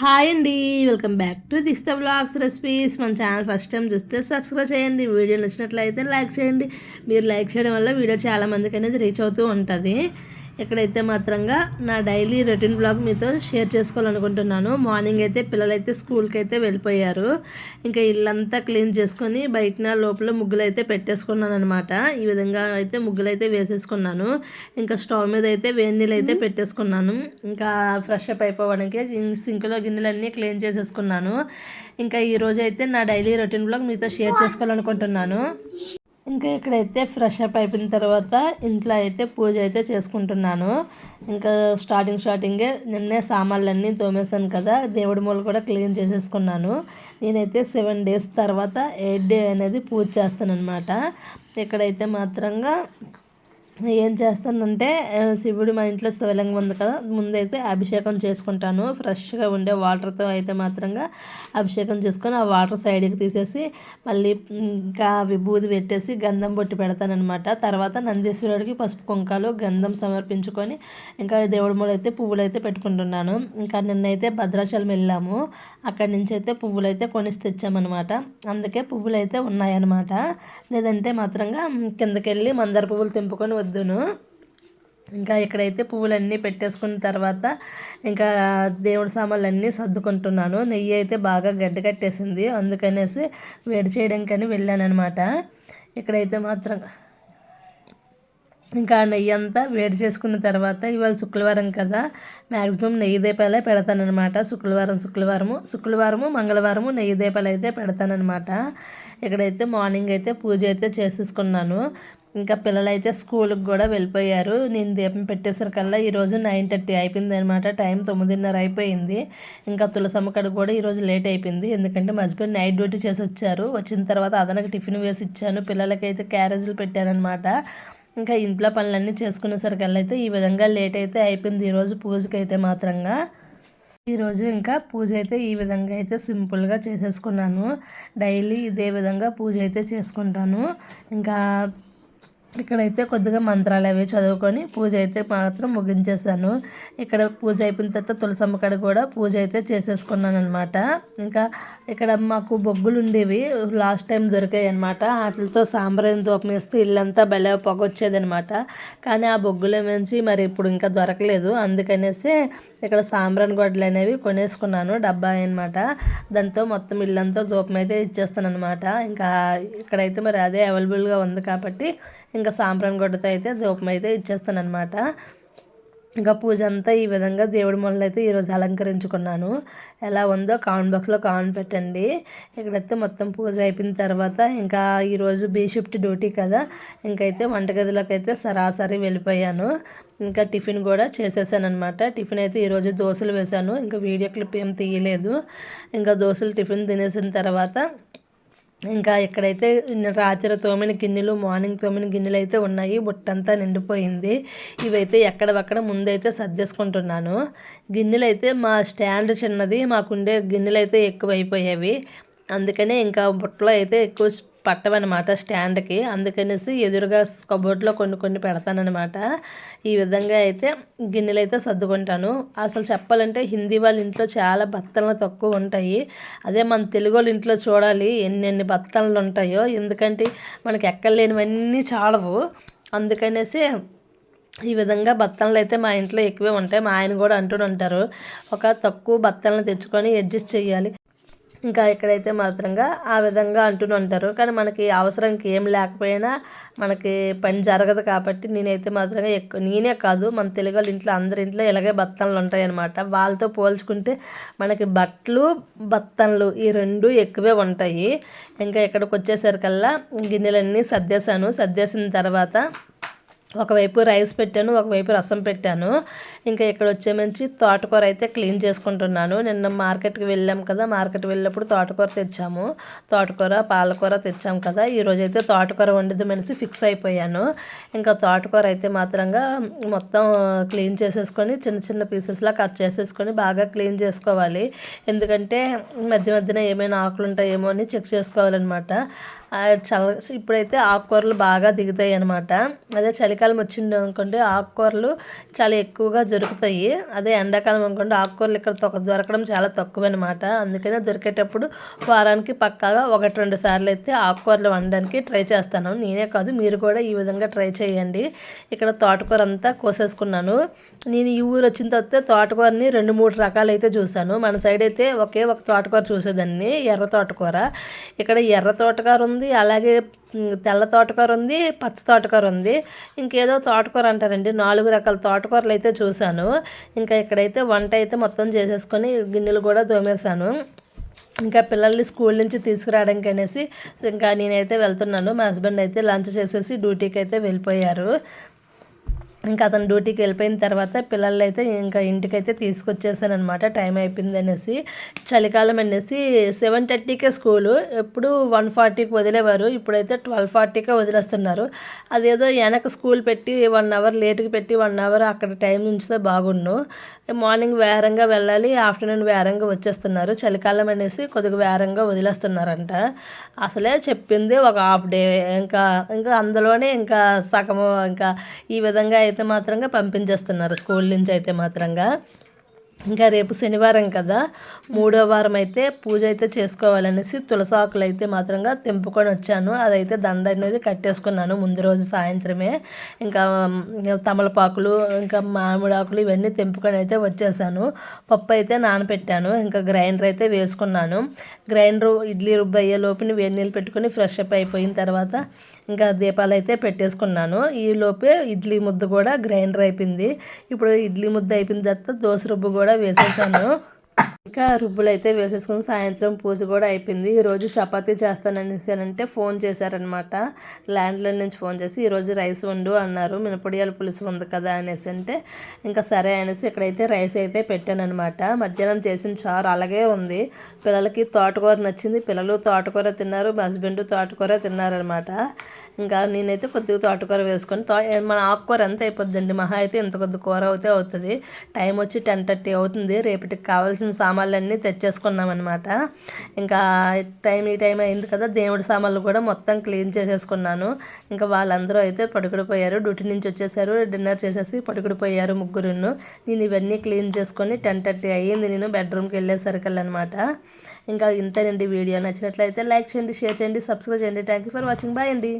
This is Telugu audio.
హాయ్ అండి వెల్కమ్ బ్యాక్ టు దిస్త బ్లాగ్స్ రెసిపీస్. మన ఛానల్ ఫస్ట్ టైం చూస్తే సబ్స్క్రైబ్ చేయండి వీడియో నచ్చినట్లయితే లైక్ చేయండి. మీరు లైక్ చేయడం వల్ల వీడియో చాలా మందికి అనేది రీచ్ అవుతూ ఉంటుంది. ఇక్కడైతే మాత్రంగా నా డైలీ రొటీన్ బ్లాగ్ మీతో షేర్ చేసుకోవాలనుకుంటున్నాను మార్నింగ్ అయితే పిల్లలైతే స్కూల్కి అయితే వెళ్ళిపోయారు. ఇంకా ఇల్లంతా క్లీన్ చేసుకొని బయట లోపల ముగ్గులు అయితే పెట్టేసుకున్నాను అనమాట ఈ విధంగా అయితే ముగ్గులు అయితే వేసేసుకున్నాను. ఇంకా స్టవ్ మీద అయితే వేడినీళ్ళు అయితే పెట్టేసుకున్నాను. ఇంకా ఫ్రెష్ అప్ అయిపోవడానికి సింక్లో గిన్నెలన్నీ క్లీన్ చేసేసుకున్నాను. ఇంకా ఈరోజు అయితే నా డైలీ రొటీన్ బ్లాగ్ మీతో షేర్ చేసుకోవాలనుకుంటున్నాను. ఇంకా ఇక్కడైతే ఫ్రెష్ అప్ అయిపోయిన తర్వాత ఇంట్లో అయితే పూజ అయితే చేసుకుంటున్నాను. ఇంకా స్టార్టింగ్ స్టార్టింగే నిన్నే సామాన్లన్నీ తోమేశాను కదా దేవుడి మూల కూడా క్లీన్ చేసేసుకున్నాను. నేనైతే సెవెన్ డేస్ తర్వాత ఎయిట్ డే అనేది పూజ చేస్తాను అనమాట ఇక్కడైతే మాత్రంగా ఏం చేస్తానంటే శివుడు మా ఇంట్లో శివలింగం ఉంది కదా ముందైతే అభిషేకం చేసుకుంటాను. ఫ్రెష్గా ఉండే వాటర్తో అయితే మాత్రంగా అభిషేకం చేసుకొని ఆ వాటర్ సైడ్కి తీసేసి మళ్ళీ ఇంకా విభూది పెట్టేసి గంధం బొట్టి పెడతానమాట తర్వాత నందీశ్వరుడికి పసుపు కుంకాలు గంధం సమర్పించుకొని ఇంకా దేవుడి మూడు అయితే పువ్వులు అయితే పెట్టుకుంటున్నాను. ఇంకా నిన్నైతే భద్రాచలం వెళ్ళాము. అక్కడి నుంచి అయితే పువ్వులు అయితే కొనిసి తెచ్చామన్నమాట. అందుకే పువ్వులు అయితే ఉన్నాయన్నమాట. లేదంటే మాత్రంగా కిందకెళ్ళి మందార పువ్వులు తెంపుకొని వద్దును ఇంకా ఇక్కడైతే పువ్వులన్నీ పెట్టేసుకున్న తర్వాత ఇంకా దేవుడి సామాన్లు అన్నీ సర్దుకుంటున్నాను. నెయ్యి అయితే బాగా గడ్డ కట్టేసింది. అందుకనేసి వేడి చేయడానికని వెళ్ళాను అనమాట ఇక్కడైతే మాత్రం ఇంకా నెయ్యి అంతా వేడి చేసుకున్న తర్వాత ఇవాళ శుక్రవారం కదా. మ్యాక్సిమం నెయ్యి దీపాలే పెడతానమాట శుక్రవారం శుక్రవారము శుక్రవారము మంగళవారము నెయ్యి దీపాలు అయితే పెడతానమాట ఇక్కడైతే మార్నింగ్ అయితే పూజ అయితే చేసేసుకున్నాను. ఇంకా పిల్లలైతే స్కూల్కి కూడా వెళ్ళిపోయారు. నేను దీపం పెట్టేసరికల్లా ఈరోజు నైన్ థర్టీ అయిపోయింది అనమాట టైం తొమ్మిదిన్నర అయిపోయింది. ఇంకా తులసమ్మ కడ కూడా ఈరోజు లేట్ అయిపోయింది. ఎందుకంటే మా హస్బెండ్ నైట్ డ్యూటీ చేసి వచ్చారు. వచ్చిన తర్వాత అదనకు టిఫిన్ వేసి ఇచ్చాను. పిల్లలకైతే క్యారేజీలు పెట్టానమాట ఇంకా ఇంట్లో పనులన్నీ చేసుకునేసరికల్లా అయితే ఈ విధంగా లేట్ అయితే అయిపోయింది. ఈరోజు పూజకి అయితే మాత్రంగా. ఈరోజు ఇంకా పూజ అయితే ఈ విధంగా అయితే సింపుల్గా చేసేసుకున్నాను. డైలీ ఇదే విధంగా పూజ అయితే చేసుకుంటాను. ఇంకా ఇక్కడైతే కొద్దిగా మంత్రాలు అవి చదువుకొని పూజ అయితే మాత్రం ముగించేసాను ఇక్కడ పూజ అయిపోయిన తర్వాత తులసమ్మ కాడ కూడా పూజ అయితే చేసేసుకున్నాను అనమాట ఇంకా ఇక్కడ మాకు బొగ్గులు ఉండేవి లాస్ట్ టైం దొరికాయి అనమాట వాటితో సాంబ్రాయం దూపం వేస్తే ఇల్లంతా బెల పొగ వచ్చేదనమాట కానీ ఆ బొగ్గుల మంచి మరి ఇప్పుడు ఇంకా దొరకలేదు. అందుకనేసి ఇక్కడ సాంబ్రాన్ గొడ్డలు అనేవి కొనేసుకున్నాను డబ్బా అనమాట దాంతో మొత్తం ఇల్లంతా దూపం అయితే ఇచ్చేస్తాను అనమాట ఇంకా ఇక్కడైతే మరి అదే అవైలబుల్గా ఉంది కాబట్టి ఇంకా సాంబ్రాన్ గొడ్డతో అయితే ధూపం అయితే ఇచ్చేస్తాను అనమాట ఇంకా పూజ అంతా ఈ విధంగా దేవుడి మొదలు అయితే ఈరోజు అలంకరించుకున్నాను. ఎలా ఉందో కామెంట్ బాక్స్లో కామెంట్ పెట్టండి. ఇక్కడైతే మొత్తం పూజ అయిపోయిన తర్వాత ఇంకా ఈరోజు బీ షిఫ్ట్ డ్యూటీ కదా. ఇంకైతే వంటగదిలోకి అయితే సరాసరి వెళ్ళిపోయాను. ఇంకా టిఫిన్ కూడా చేసేసాను అనమాట టిఫిన్ అయితే ఈరోజు దోశలు వేశాను. ఇంకా వీడియో క్లిప్ ఏం తీయలేదు. ఇంకా దోశలు టిఫిన్ తినేసిన తర్వాత ఇంకా ఇక్కడైతే రాత్రి తోమిన గిన్నెలు మార్నింగ్ తోమిన గిన్నెలు అయితే ఉన్నాయి బుట్టంతా నిండిపోయింది. ఇవైతే ఎక్కడవక్కడ ముందైతే సర్దేసుకుంటున్నాను. గిన్నెలు అయితే మా స్టాండ్ చిన్నది మాకుండే గిన్నెలు అయితే ఎక్కువైపోయేవి. అందుకనే ఇంకా బుట్టలో అయితే ఎక్కువ పట్టవన్నమాట స్టాండ్కి. అందుకనేసి ఎదురుగా కబోర్డ్లో కొన్ని కొన్ని పెడతానమాట ఈ విధంగా అయితే గిన్నెలు అయితే సర్దుకుంటాను. అసలు చెప్పాలంటే హిందీ వాళ్ళ ఇంట్లో చాలా బత్తలు తక్కువ ఉంటాయి. అదే మన తెలుగు వాళ్ళ ఇంట్లో చూడాలి ఎన్ని ఎన్ని బత్తలు ఉంటాయో. ఎందుకంటే మనకి ఎక్కడ లేనివన్నీ చాలవు. అందుకనేసి ఈ విధంగా బత్తలు అయితే మా ఇంట్లో ఎక్కువే ఉంటాయి. మా ఆయన కూడా అంటూ ఉంటారు. ఒక తక్కువ బత్తలను తెచ్చుకొని అడ్జస్ట్ చేయాలి ఇంకా ఇక్కడైతే మాత్రంగా ఆ విధంగా అంటూనే ఉంటారు. కానీ మనకి అవసరంకి ఏం లేకపోయినా మనకి పని జరగదు కాబట్టి నేనైతే మాత్రంగా ఎక్కువ నేనే కాదు మన తెలుగు వాళ్ళ ఇంట్లో అందరి ఇంట్లో ఇలాగే బత్తన్లు ఉంటాయన్నమాట. వాళ్ళతో పోల్చుకుంటే మనకి బట్టలు బత్తన్లు ఈ రెండు ఎక్కువే ఉంటాయి. ఇంకా ఇక్కడికి వచ్చేసరికల్లా గిన్నెలన్నీ సర్దేశాను. సర్దేసిన తర్వాత ఒకవైపు రైస్ పెట్టాను ఒకవైపు రసం పెట్టాను. ఇంకా ఇక్కడ వచ్చే మంచి తోటకూర అయితే క్లీన్ చేసుకుంటున్నాను. నిన్న మార్కెట్కి వెళ్ళాం కదా మార్కెట్ వెళ్ళినప్పుడు తోటకూర తెచ్చాము. తోటకూర పాలకూర తెచ్చాము కదా. ఈరోజు అయితే తోటకూర వండిది మనిషి ఫిక్స్ అయిపోయాను. ఇంకా తోటకూర అయితే మాత్రంగా మొత్తం క్లీన్ చేసేసుకొని చిన్న చిన్న పీసెస్లా కట్ చేసేసుకొని బాగా క్లీన్ చేసుకోవాలి. ఎందుకంటే మధ్య మధ్యన ఏమైనా ఆకులు ఉంటాయేమో అని చెక్ చేసుకోవాలన్నమాట. చల్ల ఇప్పుడైతే ఆకుకూరలు బాగా దిగుతాయి అనమాట అదే చలికాలం వచ్చింది అనుకుంటే ఆకుకూరలు చాలా ఎక్కువగా దొరుకుతాయి. అదే ఎండాకాలం అనుకోండి ఆకుకూరలు ఇక్కడ తొక్క దొరకడం చాలా తక్కువ అనమాట అందుకనే దొరికేటప్పుడు వారానికి పక్కాగా ఒకటి రెండు సార్లు అయితే ఆకుకూరలు వండడానికి ట్రై చేస్తాను. నేనే కాదు మీరు కూడా ఈ విధంగా ట్రై చేయండి. ఇక్కడ తోటకూర అంతా కోసేసుకున్నాను. నేను ఈ ఊరు వచ్చిన తర్వాత తోటకూరని రెండు మూడు రకాలు అయితే చూశాను. మన సైడ్ అయితే ఒకే ఒక తోటకూర చూసేదాన్ని ఎర్ర తోటకూర. ఇక్కడ ఎర్ర తోటకూర ఉంది అలాగే తెల్ల తోటకూర ఉంది పచ్చ తోటకూర ఉంది. ఇంకేదో తోటకూర అంటారండి. నాలుగు రకాల తోటకూరలు అయితే చూసాను చూశాను ఇంకా ఇక్కడైతే వంట అయితే మొత్తం చేసేసుకొని గిన్నెలు కూడా తోమేశాను. ఇంకా పిల్లల్ని స్కూల్ నుంచి తీసుకురావడానికి అనేసి ఇంకా నేనైతే వెళ్తున్నాను. మా హస్బెండ్ అయితే లంచ్ చేసేసి డ్యూటీకి అయితే వెళ్ళిపోయారు. ఇంకా అతను డ్యూటీకి వెళ్ళిపోయిన తర్వాత పిల్లలు అయితే ఇంకా ఇంటికైతే తీసుకొచ్చేసాను అనమాట టైం అయిపోయింది అనేసి చలికాలం అనేసి సెవెన్ థర్టీకే స్కూలు. ఎప్పుడు వన్ ఫార్టీకి వదిలేవారు. ఇప్పుడైతే ట్వెల్వ్ ఫార్టీకే వదిలేస్తున్నారు. అదేదో వెనక స్కూల్ పెట్టి వన్ అవర్ లేట్కి పెట్టి వన్ అవర్ అక్కడ టైం ఉంచితే బాగుండు. మార్నింగ్ వేరంగా వెళ్ళాలి ఆఫ్టర్నూన్ వేరంగా వచ్చేస్తున్నారు. చలికాలం అనేసి కొద్దిగా వేరంగా వదిలేస్తున్నారంట. అసలే చెప్పింది ఒక హాఫ్ డే. ఇంకా ఇంకా అందులోనే ఇంకా సగము ఇంకా ఈ విధంగా అయితే అయితే మాత్రంగా పంపించేస్తున్నారు. స్కూల్ నుంచి అయితే మాత్రంగా. ఇంకా రేపు శనివారం కదా. మూడో వారం అయితే పూజ అయితే చేసుకోవాలనేసి తులసాకులు అయితే మాత్రంగా తెంపుకొని వచ్చాను. అదైతే దండ అనేది కట్టేసుకున్నాను ముందు రోజు సాయంత్రమే. ఇంకా తమలపాకులు ఇంకా మామిడాకులు ఇవన్నీ తెంపుకొని అయితే వచ్చేసాను. పప్పు అయితే నానబెట్టాను ఇంకా గ్రైండర్ అయితే వేసుకున్నాను. గ్రైండర్ ఇడ్లీ రుబ్బు అయ్యే లోపుని వేడి నీళ్ళు పెట్టుకుని ఫ్రెష్ అప్ అయిపోయిన తర్వాత ఇంకా దీపాలు అయితే పెట్టేసుకున్నాను. ఈ లోపే ఇడ్లీ ముద్ద కూడా గ్రైండర్ అయిపోయింది. ఇప్పుడు ఇడ్లీ ముద్ద అయిపోయిన తర్వాత దోశ రుబ్బు కూడా వేసేసాను. ఇంకా రుబ్బులు అయితే వేసేసుకుని సాయంత్రం పూజ కూడా అయిపోయింది. ఈరోజు చపాతీ చేస్తాననేసి అంటే ఫోన్ చేశారనమాట ల్యాండ్లైన్ నుంచి ఫోన్ చేసి ఈరోజు రైస్ వండు అన్నారు. మినపొడియాల పులుసు ఉంది కదా అనేసి అంటే ఇంకా సరే అనేసి ఇక్కడైతే రైస్ అయితే పెట్టానమాట మధ్యాహ్నం చేసిన చారు అలాగే ఉంది. పిల్లలకి తోటకూర నచ్చింది. పిల్లలు తోటకూర తిన్నారు. మా హస్బెండ్ తోటకూర తిన్నారనమాట ఇంకా నేనైతే కొద్దిగా తోటకూర వేసుకొని తో మన ఆకుకూర ఎంత అయిపోద్దండి? మహా అయితే ఇంత కొద్ది కూర అయితే అవుతుంది. టైం వచ్చి టెన్ థర్టీ అవుతుంది. రేపటికి కావాల్సిన సామాన్లన్నీ తెచ్చేసుకున్నాం అనమాట ఇంకా టైం ఈ టైం అయింది కదా దేవుడి సామాన్లు కూడా మొత్తం క్లీన్ చేసేసుకున్నాను. ఇంకా వాళ్ళందరూ అయితే పడుకుడిపోయారు. డ్యూటీ నుంచి వచ్చేసారు. డిన్నర్ చేసేసి పడుకుడిపోయారు ముగ్గురును. నేను ఇవన్నీ క్లీన్ చేసుకొని టెన్ థర్టీ అయ్యింది నేను బెడ్రూమ్కి వెళ్ళేసరికి అనమాట ఇంకా ఇంతేనండి వీడియో. నచ్చినట్లయితే లైక్ చేయండి షేర్ చేయండి సబ్స్క్రైబ్ చేయండి. Thank you for watching. Bye అండి.